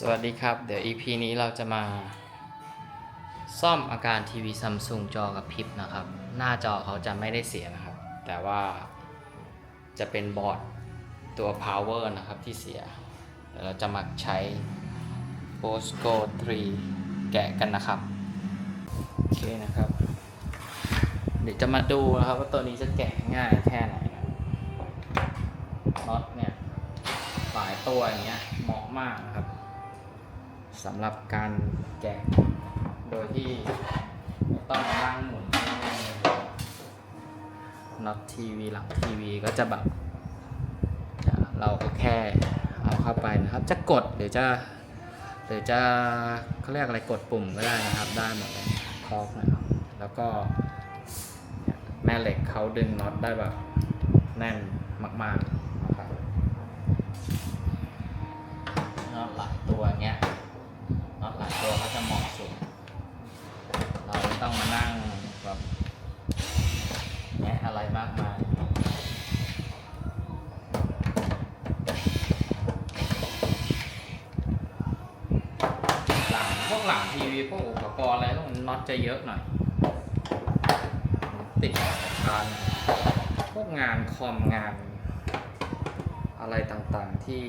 สวัสดีครับ เดี๋ยว EP นี้เราจะมาซ่อมอาการทีวีซัมซุงจอกระพริบนะครับ หน้าจอเขาจะไม่ได้เสียนะครับ แต่ว่าจะเป็นบอร์ดตัว power นะครับที่เสียเดี๋ยวเราจะมาใช้ Bosco 3 แกะกันนะครับ โอเคนะครับ เดี๋ยวจะมาดูนะครับว่าตัวนี้จะแกะง่ายแค่ไหนนะน็อตเนี่ยหลายตัวอย่างเงี้ยเหมาะมากนะครับ สำหรับการแกะโดยที่ไม่ต้องมานั่งหมุนน็อตทีวีหลังทีวีก็จะแบบเราก็แค่เอาเข้าไปนะครับ จะกดหรือจะหรือจะเขาเรียกอะไรกดปุ่มก็ได้นะครับ ได้หมดเลยคอกนะครับแล้วก็แม่เหล็กเขาดึงน็อตได้แบบแน่นมากๆนะครับน็อตหลายตัวเงี้ย ตัวก็จะเหมาะสุดเราไม่ต้องมานั่งแบบแงะอะไรมากมายหลังพวกหลังทีวีพวกอุปกรณ์อะไรต้องน็อตจะเยอะหน่อย ติดทานพวกงานคอมงานอะไรต่างๆที่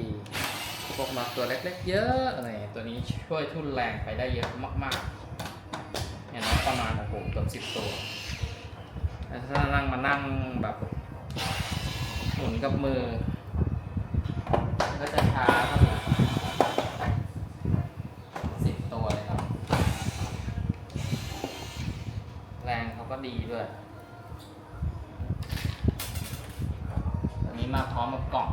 พวกน็อตตัวเล็กๆ เยอะอะไรตัวนี้ช่วยทุ่นแรงไปได้เยอะมากๆเนี่ยน็อตประมาณโอ้โหเกือบสิบตัวถ้านั่งมานั่งแบบหมุนกับมือก็จะช้าเท่ากับสิบตัวเลยครับ แรงเขาก็ดีด้วยอันนี้มาพร้อมกับกล่อง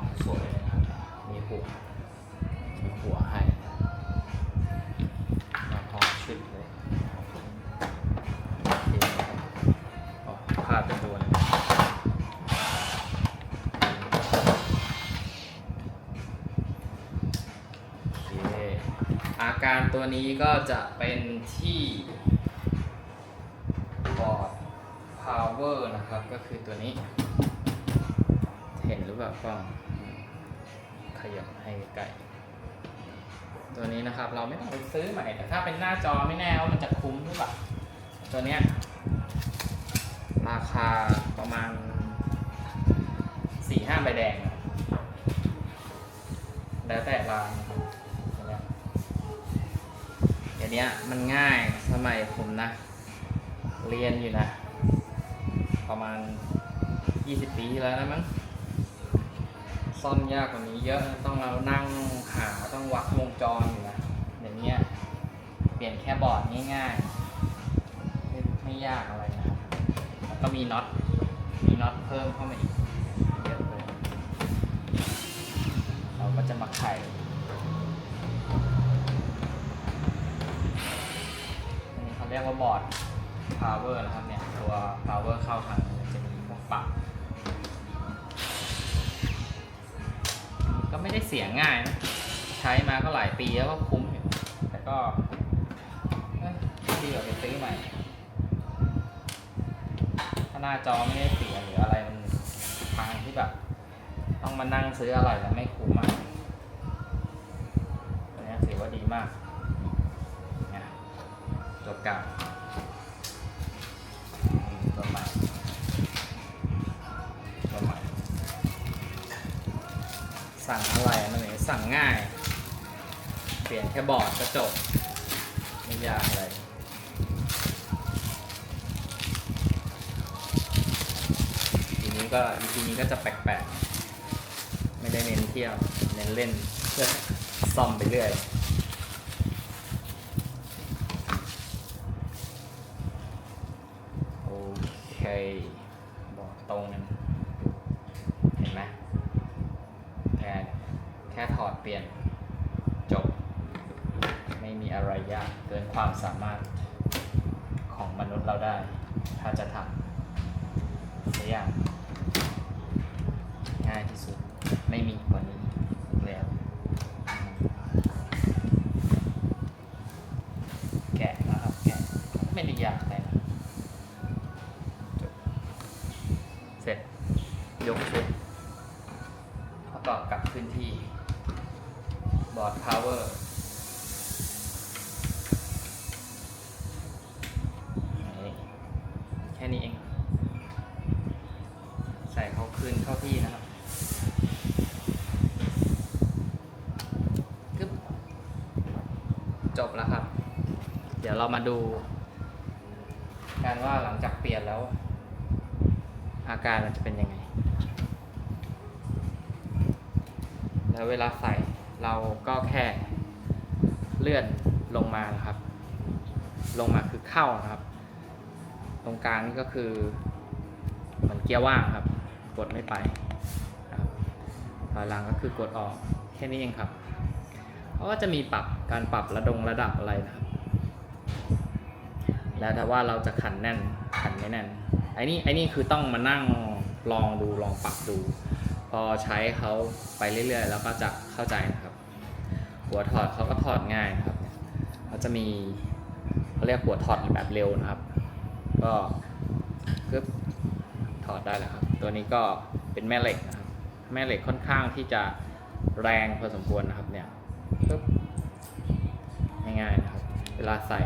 การตัวนี้ก็จะเป็นที่บอร์ด power นะครับ ก็คือตัวนี้ เห็นหรือเปล่ากล้องขยับให้ไกลตัวนี้นะครับ เราไม่ต้องไปซื้อใหม่ แต่ถ้าเป็นหน้าจอไม่แน่ว่ามันจะคุ้มหรือเปล่าตัวเนี้ยราคาประมาณสี่ห้าใบแดง แล้วแต่ร้านนะครับตัวเนี้ย เดี๋ยมันง่ายสมัยผมนะ เรียนอยู่นะ ประมาณ 20 ปีที่แล้วนะมั้งซ่อมยากกว่านี้เยอะต้องเรานั่งหาต้องวัดวงจรอยู่นะเดี๋ยวนี้เปลี่ยนแค่บอร์ดง่ายๆไม่ไม่ยากอะไรนะแล้วก็มีน็อตมีน็อตเพิ่มเข้ามาอีกเยอะเลยเราก็จะมาไข เรียกว่าบอร์ด power นะครับเนี่ย ตัว power เข้าทางจะมีพวกปรับก็ไม่ได้เสียง่ายนะ ใช้มาก็หลายปีแล้วก็คุ้มอยู่แต่ก็เอ้ยดีกว่าไปซื้อใหม่ ถ้าหน้าจอไม่ได้เสียหรืออะไรมันพังที่แบบ ต้องมานั่งซื้ออะไรแล้วไม่คุ้มมากตัวนี้ถือว่าดีมาก ตัวเก่าอืมตัวใหม่ตัวใหม่ สั่งอะไรนั่นเองสั่งง่าย เปลี่ยนแค่บอร์ดก็จบ ไม่ยากอะไรทีนี้ก็ทีนี้ก็จะแปลกๆ ไม่ได้เน้นเที่ยว เน้นเล่นซ่อมไปเรื่อย โอ เคบอร์ดตรงเห็นไหมแค่แค่ถอดเปลี่ยนจบ ไม่มีอะไรยากเกินความสามารถของมนุษย์เราได้ ถ้าจะทำสักอย่างง่ายที่สุดไม่มีกว่านี้แล้วแกะนะครับแกะไม่ได้ยากเล จบแล้วครับ เดี๋ยวเรามาดูกันว่าหลังจากเปลี่ยนแล้ว อาการมันจะเป็นยังไง แล้วเวลาใส่เราก็แค่เลื่อนลงมานะครับ ลงมาคือเข้านะครับ ตรงกลางนี่ก็คือเหมือนเกียร์ว่างครับ กดไม่ไปครับถอยหลังก็คือกดออกแค่นี้เองครับ เขาก็จะมีปรับการปรับระดงระดับอะไรนะครับ แล้วแต่ว่าเราจะขันแน่นขันไม่แน่นไอ้นี่ไอ้นี่คือต้องมานั่งลองดูลองปรับดู พอใช้เขาไปเรื่อยๆ แล้วก็จะเข้าใจนะครับ หัวถอดเขาก็ถอดง่ายนะครับเขาจะมีเขาเรียกหัวถอดแบบเร็วนะครับ ก็ปึ๊บถอดได้แล้วครับ ตัวนี้ก็เป็นแม่เหล็กนะครับ แม่เหล็กค่อนข้างที่จะแรงพอสมควรนะครับเนี่ย ปึ๊บง่ายๆนะครับ เวลาใส่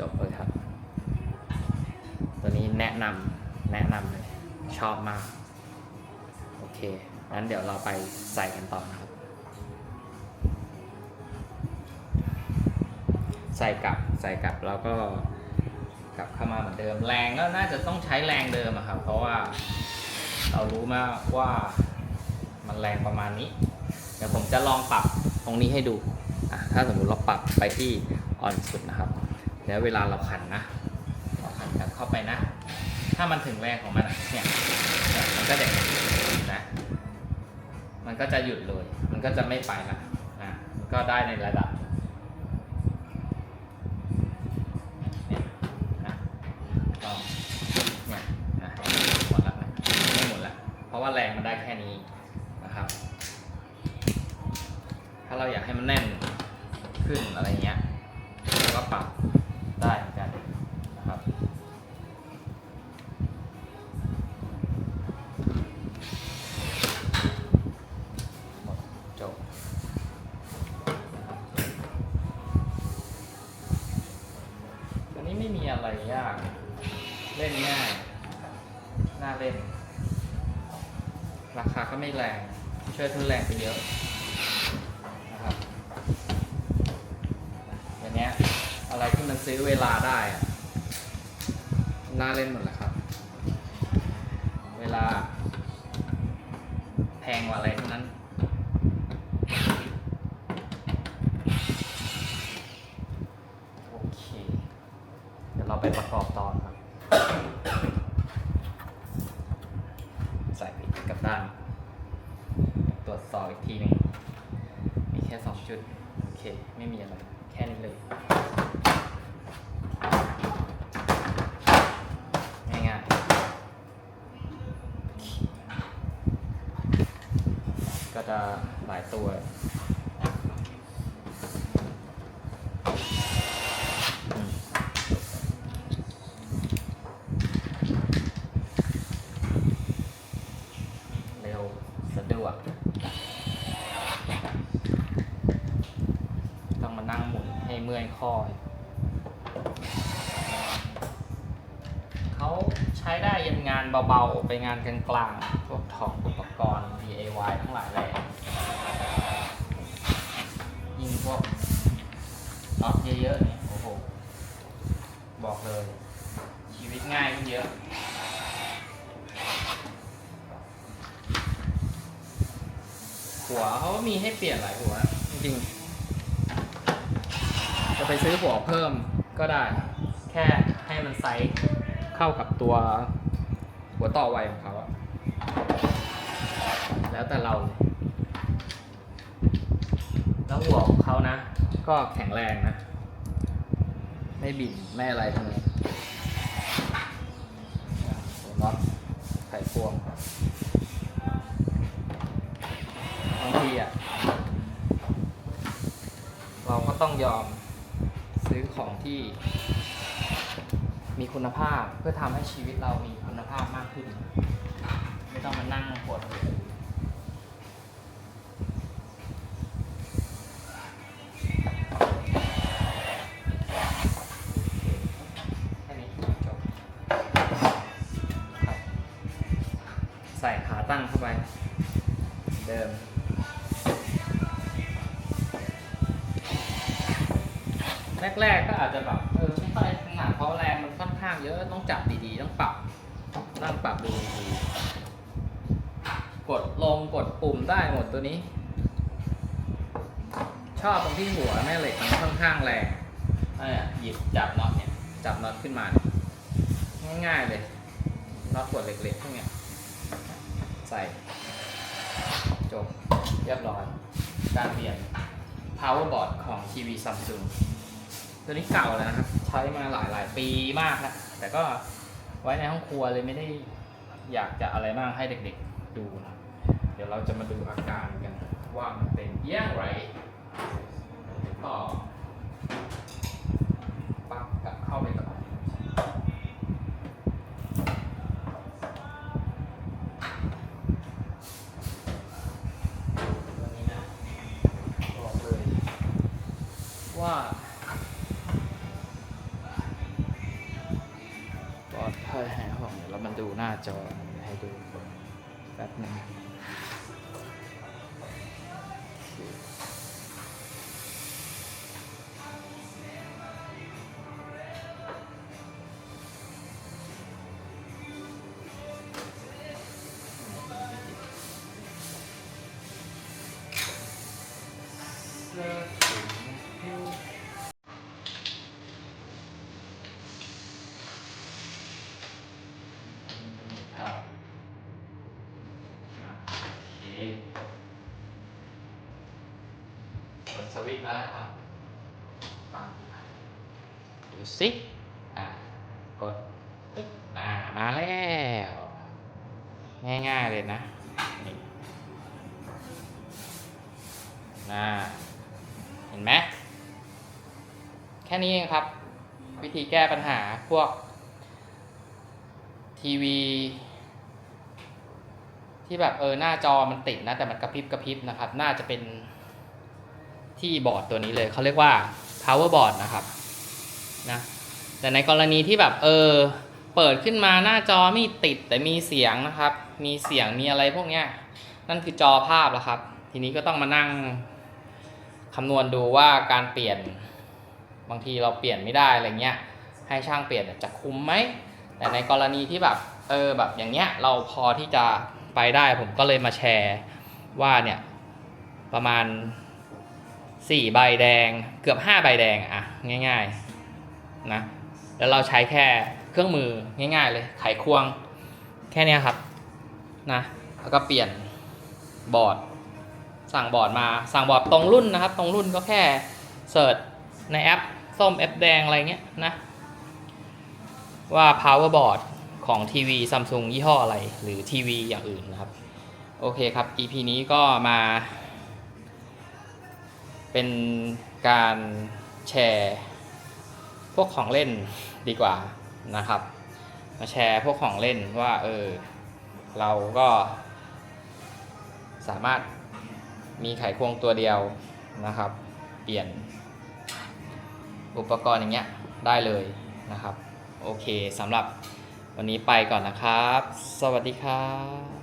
จบเลยครับ ตัวนี้แนะนำแนะนำเลยชอบมาก โอเคงั้นเดี๋ยวเราไปใส่กันต่อนะครับ ใส่กลับใส่กลับแล้วก็กลับเข้ามาเหมือนเดิมแรงก็น่าจะต้องใช้แรงเดิมอะครับ เพราะว่าเรารู้มากว่ามันแรงประมาณนี้ ดี๋ยวผมจะลองปรับตรงนี้ให้ดูถ้าสมมุติเราปรับไปที่อ่อนสุดนะครับ แล้วเวลาเราขันนะเราขันกลับเข้าไปนะ ถ้ามันถึงแรงของมันเนี่ยมันก็จะนะมันก็จะหยุดเลย มันก็จะไม่ไปละนะมันก็ได้ในระดับเนี่ยนะก็เนี่ยนะหมดละนะไม่หมดละเพราะว่าแรงมันได้แค่นี้นะครับ ถ้าเราอยากให้มันแน่นขึ้นอะไรเงี้ยเราก็ปรับได้เหมือนกันนะครับ หมดจบอันนี้ไม่มีอะไรยาก เล่นง่าย น่าเล่น ราคาก็ไม่แรง ช่วยทุนแรงไปเยอะ ซื้อเวลาได้น่าเล่นหมดแหละครับ เวลา แพงกว่าอะไรทั้งนั้น โอเค เดี๋ยวเราไปประกอบต่อครับ ใส่ไปอีกกับด้าน ตรวจสอบอีกทีหนึงมีแค่สองจุด โอเค ไม่มีอะไร แค่นี้เลย จะหลายตัวเร็วสะดวกต้องมานั่งหมุนให้เมื่อยข้อเขาใช้ได้ยันงานเบาๆ ไปงานกลางๆพวกถอดอุปกรณ์ DIY ทั้งหลายแหละยิ่งพวกน็อตเยอะๆนี่โอ้โห บอกเลย ชีวิตง่ายขึ้นเยอะหัวเขาก็มีให้เปลี่ยนหลายหัว จริงๆ จะไปซื้อหัวเพิ่มก็ได้ แค่ให้มันไซส์เข้ากับตัวหัวต่อไวของเขาอะ แล้วแต่เรา แล้วหัวของเขานะ ก็แข็งแรงนะ ไม่บิ่นไม่อะไรทั้งนั้นอะหัวน็อตไขควงบางทีอะ เราก็ต้องยอมซื้อของที่ มีคุณภาพเพื่อทำให้ชีวิตเรามีคุณภาพมากขึ้น ไม่ต้องมานั่งปวดหัว เดิมแรกๆก็อาจจะแบบเออไม่ค่อยถนัดเพราะแรงมันค่อนข้างเยอะต้องจับดีๆต้องปรับนั่งปรับดูดีกดลงกดปุ่มได้หมดตัวนี้ ชอบตรงที่หัวแม่เหล็กมันค่อนข้างแรงนี่ยหยิบจับน็อตเนี่ยจับน็อตขึ้นมา ง่ายๆเลยน็อตกดเหล็กๆพวกเนี้ยใส่ จบเรียบร้อย การเปลี่ยน power board ของ TV Samsung ตัวนี้เก่าแล้วนะครับ ใช้มาหลายหลายๆปีมากแล้วแต่ก็ไว้ในห้องครัวเลยไม่ได้อยากจะอะไรมากให้เด็กๆดูนะเดี๋ยวเราจะมาดูอาการกัน ว่ามันเป็นอย่างไรต่อายห่วงเดี๋ยวเรามาดูหน้าจอให้ดูแป๊บหนึงเสื้อถุงหิ้ว ครับโอเคกดสวิตช์แล้วนะครับดูสิอะกดปึ๊บอ่ามาแล้ว ง่ายๆเลยนะนี่น่าเห็นไหมแค่นี้เองครับ วิธีแก้ปัญหาพวกทีวี ที่แบบเออหน้าจอมันติดนะแต่มันกระพริบกระพริบนะครับ น่าจะเป็นที่บอร์ดตัวนี้เลยเขาเรียกว่า power board นะครับนะแต่ในกรณีที่แบบเออเปิดขึ้นมาหน้าจอไม่ติดแต่มีเสียงนะครับ มีเสียงมีอะไรพวกเนี้ยนั่นคือจอภาพแล้วครับ ทีนี้ก็ต้องมานั่งคำนวณดูว่าการเปลี่ยนบางทีเราเปลี่ยนไม่ได้อะไรเงี้ยให้ช่างเปลี่ยนจะคุ้มไหมแต่ในกรณีที่แบบเออแบบอย่างเงี้ยเราพอที่จะ ไปได้ผมก็เลยมาแชร์ว่าเนี่ยประมาณ4ใบแดงเกือบ5ใบแดงอะง่ายๆนะแล้วเราใช้แค่เครื่องมือง่าย ๆ เลยไขควงแค่นี้ครับนะแล้วก็เปลี่ยนบอร์ด สั่งบอร์ดมาสั่งบอร์ดตรงรุ่นนะครับ ตรงรุ่นก็แค่เสิร์ชในแอปส้มแอปแดงอะไรเงี้ยนะว่า power board ของทีวี Samsung ยี่ห้ออะไร หรือทีวีอย่างอื่นนะครับ โอเคครับ EP นี้ก็มา เป็นการแชร์พวกของเล่นดีกว่านะครับ มาแชร์พวกของเล่นว่าเออเราก็ สามารถมีไขควงตัวเดียวนะครับ เปลี่ยนอุปกรณ์อย่างเงี้ยได้เลยนะครับ โอเคสำหรับ วันนี้ไปก่อนนะครับ สวัสดีครับ